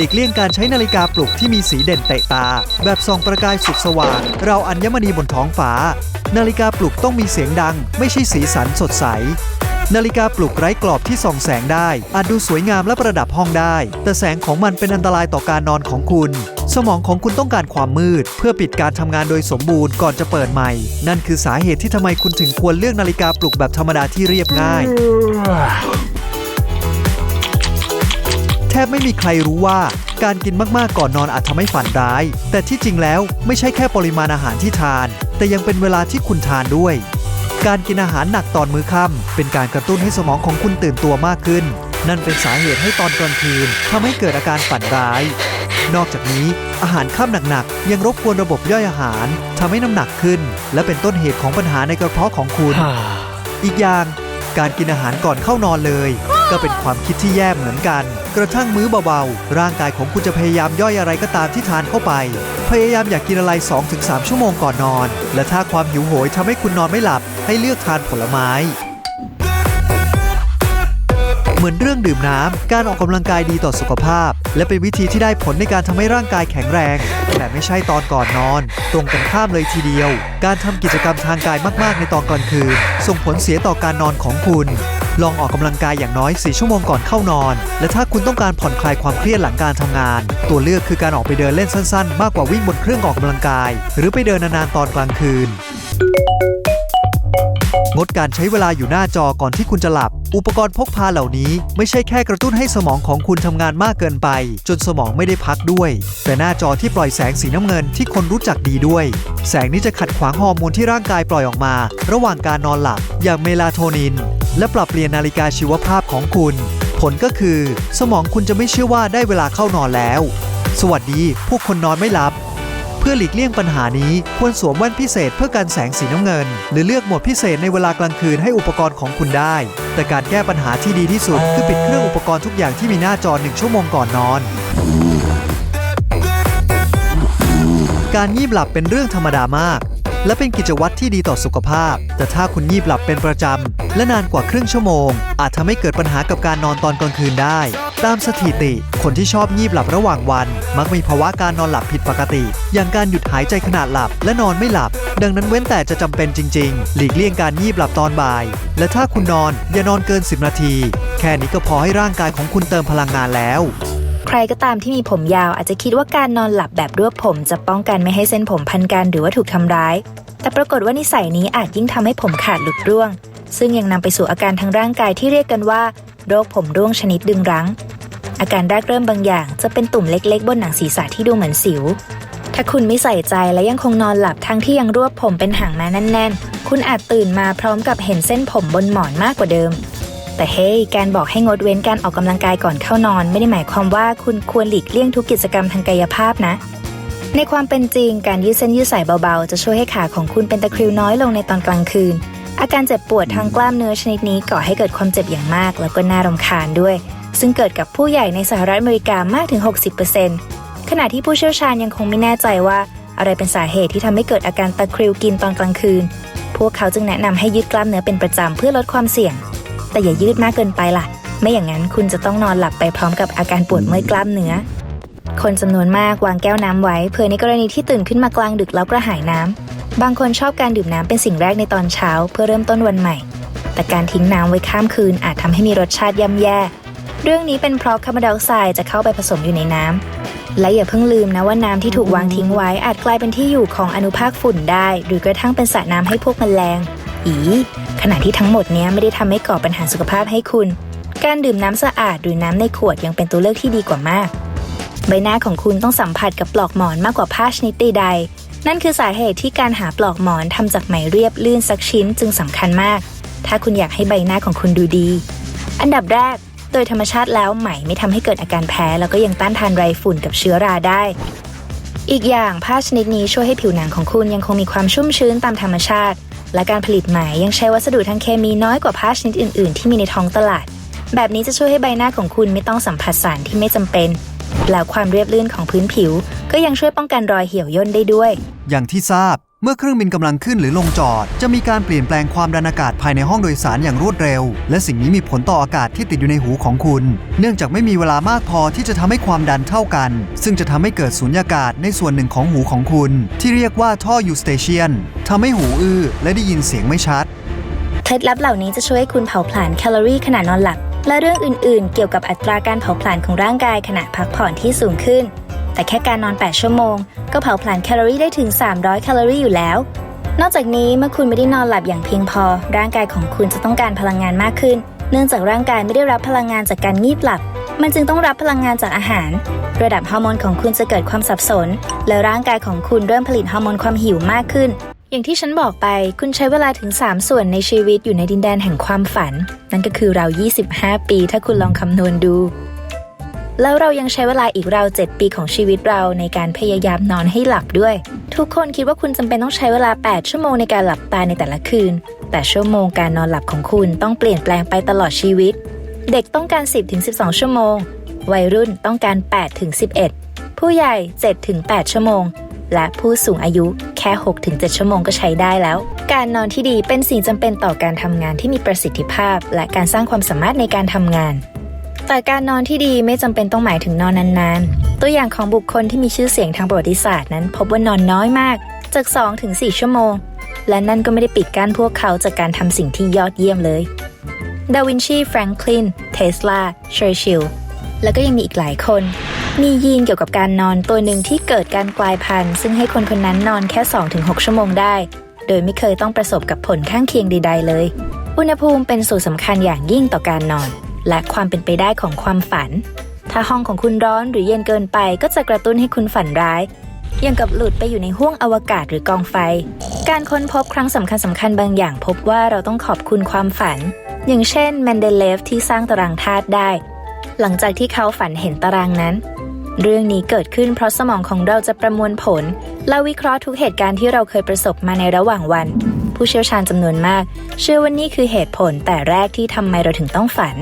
หลีกเลี่ยงการใช้นาฬิกาปลุกที่มีสีเด่นเตะตา แบบส่องประกายสุดสว่าง เราอัญมณีบนท้องฟ้า นาฬิกาปลุกต้องมีเสียงดัง ไม่ใช่สีสันสดใส นาฬิกาปลุกไร้กรอบที่ส่องแสงได้ อาจดูสวยงามและประดับห้องได้ แต่แสงของมันเป็นอันตรายต่อการนอนของคุณ สมองของคุณต้องการความมืด เพื่อปิดการทำงานโดยสมบูรณ์ก่อนจะเปิดใหม่ นั่นคือสาเหตุที่ทำไมคุณถึงควรเลือกนาฬิกาปลุกแบบธรรมดาที่เรียบง่าย บไม่มีใครรู้ว่า การกินมากๆก่อนนอนอาจทำให้ฝันร้าย แต่ที่จริงแล้วไม่ใช่แค่ปริมาณอาหารที่ทาน แต่ยังเป็นเวลาที่คุณทานด้วย การกินอาหารหนักตอนมื้อค่ำเป็นการกระตุ้นให้สมองของคุณตื่นตัวมากขึ้น นั่นเป็นสาเหตุให้ตอนกลางคืนทำให้เกิดอาการฝันร้าย นอกจากนี้อาหารค่ำหนักๆ ยังรบกวนระบบย่อยอาหารทำให้น้ำหนักขึ้น และเป็นต้นเหตุของปัญหาในกระเพาะของคุณ อีกอย่าง การกินอาหารก่อนเข้านอนเลย ก็เป็นความคิดที่แย่เหมือนกัน กระทั่งมื้อเบาๆ ร่างกายของคุณจะพยายามย่อยอะไรก็ตามที่ทานเข้าไป พยายามอยากกินอะไร 2-3 ชั่วโมงก่อนนอน และถ้าความหิวโหยทำให้คุณนอนไม่หลับ ให้เลือกทานผลไม้เหมือนเรื่องดื่มน้ำการออกกำลังกายดีต่อสุขภาพ และเป็นวิธีที่ได้ผลในการทำให้ร่างกายแข็งแรง แต่ไม่ใช่ตอนก่อนนอน ตรงกันข้ามเลยทีเดียว การทำกิจกรรมทางกายมาก ๆ ในตอนกลางคืน ส่งผลเสียต่อการนอนของคุณ ลองออกกำลังกายอย่างน้อย 4 ชั่วโมงก่อนเข้านอน และถ้าคุณต้องการผ่อนคลายความเครียดหลังการทำงาน ตัวเลือกคือการออกไปเดินเล่นสั้นๆ มากกว่าวิ่งบนเครื่องออกกำลังกาย หรือไปเดินนานๆตอนกลางคืน งดการใช้เวลาอยู่หน้าจอก่อนที่คุณจะหลับ อุปกรณ์พกพาเหล่านี้ไม่ใช่แค่กระตุ้นให้สมองของคุณทำงานมากเกินไป จนสมองไม่ได้พักด้วย แต่หน้าจอที่ปล่อยแสงสีน้ำเงินที่คนรู้จักดีด้วย แสงนี้จะขัดขวางฮอร์โมนที่ร่างกายปล่อยออกมา ระหว่างการนอนหลับ อย่างเมลาโทนิน และปรับเปลี่ยนนาฬิกาชีวภาพของคุณ ผลก็คือ สมองคุณจะไม่เชื่อว่าได้เวลาเข้านอนแล้ว สวัสดี พวกคนนอนไม่หลับ เพื่อหลีกเลี่ยงปัญหานี้ควรสวมแว่นพิเศษเพื่อกันแสงสีน้ำเงิน หรือเลือกโหมดพิเศษในเวลากลางคืนให้อุปกรณ์ของคุณได้ แต่การแก้ปัญหาที่ดีที่สุด คือปิดเครื่องอุปกรณ์ทุกอย่างที่มีหน้าจอหนึ่งชั่วโมงก่อนนอนการงีบหลับเป็นเรื่องธรรมดามาก และเป็นกิจวัตรที่ดีต่อสุขภาพ แต่ถ้าคุณงีบหลับเป็นประจำ และนานกว่าครึ่งชั่วโมง อาจทำให้เกิดปัญหากับการนอนตอนกลางคืนได้ ตามสถิติ คนที่ชอบงีบหลับระหว่างวัน มักมีภาวะการนอนหลับผิดปกติ อย่างการหยุดหายใจขณะหลับและนอนไม่หลับ ดังนั้นเว้นแต่จะจำเป็นจริง ๆ หลีกเลี่ยงการงีบหลับตอนบ่าย และถ้าคุณนอนอย่านอนเกิน 10 นาที แค่นี้ก็พอให้ร่างกายของคุณเติมพลังงานแล้ว ใครก็ตามที่มีผมยาวอาจจะคิดว่าการนอนหลับแบบรวบผมจะป้องกันไม่ให้เส้นผมพันกันหรือว่าถูกทำร้าย แต่ปรากฏว่านิสัยนี้อาจยิ่งทำให้ผมขาดหลุดร่วง ซึ่งยังนำไปสู่อาการทางร่างกายที่เรียกกันว่า โรคผมร่วงชนิดดึงรั้ง อาการแรกเริ่มบางอย่าง จะเป็นตุ่มเล็กๆ บนหนังศีรษะที่ดูเหมือนสิว ถ้าคุณไม่ใส่ใจและยังคงนอนหลับทั้งที่ยังรวบผมเป็นหางมาแน่น ๆ คุณอาจตื่นมาพร้อมกับเห็นเส้นผมบนหมอนมากกว่าเดิม แต่เฮ้ยการบอกให้งดเว้นการออกกำลังกายก่อนเข้านอน ไม่ได้หมายความว่าคุณควรหลีกเลี่ยงทุกกิจกรรมทางกายภาพนะ ในความเป็นจริงการยืดเส้นยืดสายเบาๆ จะช่วยให้ขาของคุณเป็นตะคริวน้อยลงในตอนกลางคืน อาการเจ็บปวดทางกล้ามเนื้อชนิดนี้ก่อให้เกิดความเจ็บอย่างมาก แล้วก็น่ารำคาญด้วย ซึ่งเกิดกับผู้ใหญ่ในสหรัฐอเมริกามากถึง 60%ขณะที่ผู้เชี่ยวชาญยังคงไม่แน่ใจว่าอะไรเป็นสาเหตุที่ทำให้เกิดอาการตะคริวกินตอนกลางคืน พวกเขาจึงแนะนำให้ยืดกล้ามเนื้อเป็นประจำเพื่อลดความเสี่ยง แต่อย่ายืดมากเกินไปล่ะ ไม่อย่างนั้นคุณจะต้องนอนหลับไปพร้อมกับอาการปวดเมื่อยกล้ามเนื้อ คนจำนวนมากวางแก้วน้ำไว้เพื่อในกรณีที่ตื่นขึ้นมากลางดึกแล้วกระหายน้ำบางคนชอบการดื่มน้ำเป็นสิ่งแรกในตอนเช้า เพื่อเริ่มต้นวันใหม่ แต่การทิ้งน้ำไว้ข้ามคืนอาจทำให้มีรสชาติย่ำแย่ เรื่องนี้เป็นเพราะคาร์บอนไดออกไซด์จะเข้าไปผสมอยู่ในน้ำและอย่าเพิ่งลืมนะว่าน้ำที่ถูกวางทิ้งไว้อาจกลายเป็นที่อยู่ของอนุภาคฝุ่นได้ หรือกระทั่งเป็นสระน้ำให้พวกแมลง อี ขณะที่ทั้งหมดนี้ไม่ได้ทำให้ก่อปัญหาสุขภาพให้คุณ การดื่มน้ำสะอาดหรือน้ำในขวดยังเป็นตัวเลือกที่ดีกว่ามาก ใบหน้าของคุณต้องสัมผัสกับปลอกหมอนมากกว่าผ้าชนิดใดๆนั่นคือสาเหตุที่การหาปลอกหมอนทำจากไหมเรียบลื่นสักชิ้นจึงสำคัญมาก ถ้าคุณอยากให้ใบหน้าของคุณดูดี อันดับแรกโดยธรรมชาติแล้วไหมไม่ทำให้เกิดอาการแพ้ แล้วก็ยังต้านทานไรฝุ่นกับเชื้อราได้ อีกอย่างผ้าชนิดนี้ช่วยให้ผิวหนังของคุณยังคงมีความชุ่มชื้นตามธรรมชาติ และการผลิตไหมยังใช้วัสดุทางเคมีน้อยกว่าผ้าชนิดอื่น ๆ ที่มีในท้องตลาด แบบนี้จะช่วยให้ใบหน้าของคุณไม่ต้องสัมผัสสารที่ไม่จำเป็น แล้วความเรียบลื่นของพื้นผิว ก็ยังช่วยป้องกันรอยเหี่ยวย่นได้ด้วย อย่างที่ทราบ เมื่อเครื่องบินกำลังขึ้นหรือลงจอด จะมีการเปลี่ยนแปลงความดันอากาศภายในห้องโดยสารอย่างรวดเร็ว และสิ่งนี้มีผลต่ออากาศที่ติดอยู่ในหูของคุณ เนื่องจากไม่มีเวลามากพอที่จะทำให้ความดันเท่ากัน ซึ่งจะทำให้เกิดสูญญากาศในส่วนหนึ่งของหูของคุณ ที่เรียกว่าท่อยูสเตเชียนทำให้หูอื้อและได้ยินเสียงไม่ชัด เคล็ดลับเหล่านี้จะช่วยให้คุณเผาผลาญแคลอรี่ขณะนอนหลับ และเรื่องอื่น ๆ เกี่ยวกับอัตราการเผาผลาญของร่างกายขณะพักผ่อนที่สูงขึ้น แต่แค่การนอน 8 ชั่วโมง ก็เผาผลาญแคลอรี่ได้ถึง 300 แคลอรี่อยู่แล้ว นอกจากนี้เมื่อคุณไม่ได้นอนหลับอย่างเพียงพอ ร่างกายของคุณจะต้องการพลังงานมากขึ้น เนื่องจากร่างกายไม่ได้รับพลังงานจากการงีบหลับ มันจึงต้องรับพลังงานจากอาหาร ระดับฮอร์โมนของคุณจะเกิดความสับสน และร่างกายของคุณเริ่มผลิตฮอร์โมนความหิวมากขึ้นอย่างที่ฉันบอกไปคุณใช้เวลาถึง 3 ส่วนในชีวิตอยู่ในดินแดนแห่งความฝัน นั่นก็คือเรา 25 ปี ถ้าคุณลองคำนวณดู แล้วเรายังใช้เวลาอีกราว 7 ปีของชีวิตเราในการพยายามนอนให้หลับด้วย ทุกคนคิดว่าคุณจำเป็นต้องใช้เวลา 8 ชั่วโมงในการหลับตาในแต่ละคืน แต่ชั่วโมงการนอนหลับของคุณต้องเปลี่ยนแปลงไปตลอดชีวิต เด็กต้องการ 10-12 ชั่วโมง วัยรุ่นต้องการ 8-11 ผู้ใหญ่ 7-8 ชั่วโมง และผู้สูงอายุแค่ 6-7 ชั่วโมงก็ใช้ได้แล้ว การนอนที่ดีเป็นสิ่งจำเป็นต่อการทำงานที่มีประสิทธิภาพ และการสร้างความสามารถในการทำงาน แต่การนอนที่ดีไม่จำเป็นต้องหมายถึงนอนนานๆ ตัวอย่างของบุคคลที่มีชื่อเสียงทางประวัติศาสตร์นั้น พบว่านอนน้อยมาก จาก2-4ชั่วโมง และนั่นก็ไม่ได้ปิดกั้นพวกเขาจากการทำสิ่งที่ยอดเยี่ยมเลย ดาวินชี แฟรงคลิน เทสลา เชอร์ชิล แล้วก็ยังมีอีกหลายคน มียีนเกี่ยวกับการนอนตัวหนึ่งที่เกิดการกลายพันธุ์ ซึ่งให้คนคนนั้นนอนแค่ 2-6 ชั่วโมงได้ โดยไม่เคยต้องประสบกับผลข้างเคียงใดๆเลย อุณหภูมิเป็นส่วนสำคัญอย่างยิ่งต่อการนอน และความเป็นไปได้ของความฝัน ถ้าห้องของคุณร้อนหรือเย็นเกินไปก็จะกระตุ้นให้คุณฝันร้ายอย่างกับหลุดไปอยู่ในห้วงอวกาศหรือกองไฟ การค้นพบครั้งสำคัญสำคัญๆบางอย่างพบว่าเราต้องขอบคุณความฝัน อย่างเช่นแมนเดเลฟที่สร้างตารางธาตุได้ หลังจากที่เขาฝันเห็นตารางนั้น เรื่องนี้เกิดขึ้นเพราะสมองของเราจะประมวลผล และวิเคราะห์ทุกเหตุการณ์ที่เราเคยประสบมาในระหว่างวัน ผู้เชี่ยวชาญจำนวนมาก เชื่อว่านี่คือเหตุผลแต่แรกที่ทำไมเราถึงต้องฝัน